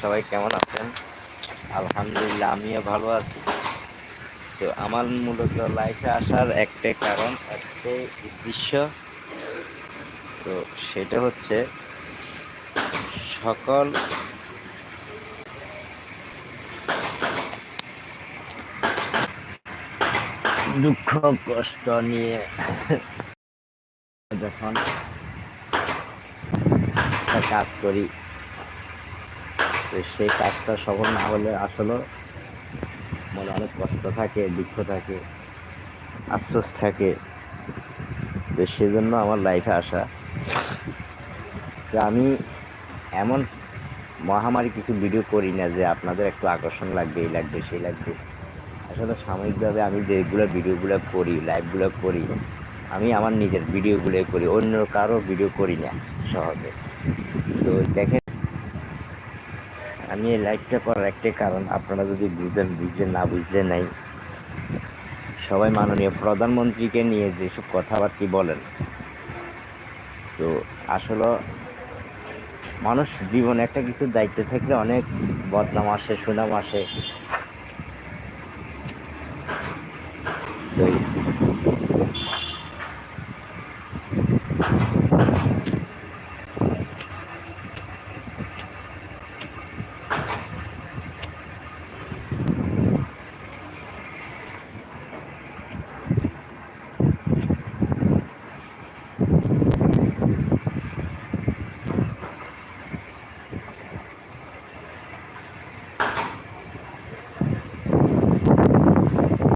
সবাই কেমন আছেন? আলহামদুলিল্লাহ, আমিও ভালো আছি। তো আমার মূলত লাইফে আসার একটাই কারণ, একটাই উদ্দেশ্য। তো সেটা হচ্ছে সকল দুঃখ, কষ্ট নিয়ে যখন কাজ করি তো সেই কাজটা সফল না হলে আসলে মনে অনেক কষ্ট থাকে, দুঃখ থাকে, আফসোস থাকে। তো সেজন্য আমার লাইফে আসা। তো আমি এমন মহামারী কিছু ভিডিও করি না যে আপনাদের একটু আকর্ষণ লাগবে, এই লাগবে, সেই লাগবে। আসলে সাময়িকভাবে আমি যেগুলো ভিডিওগুলো করি লাইভগুলো করি, আমি আমার নিজের ভিডিওগুলো করি, অন্য কারও ভিডিও করি না সহজে। তো দেখেন আমি এই লাইভটা করার একটাই কারণ, আপনারা যদি বুঝেন বুঝলেন না বুঝলে নাই। সবাই মাননীয় প্রধানমন্ত্রীকে নিয়ে যেসব কথাবার্তি বলেন, তো আসলে মানুষ জীবনে একটা কিছু দায়িত্ব থাকলে অনেক বদনাম আসে, সুনাম আসে।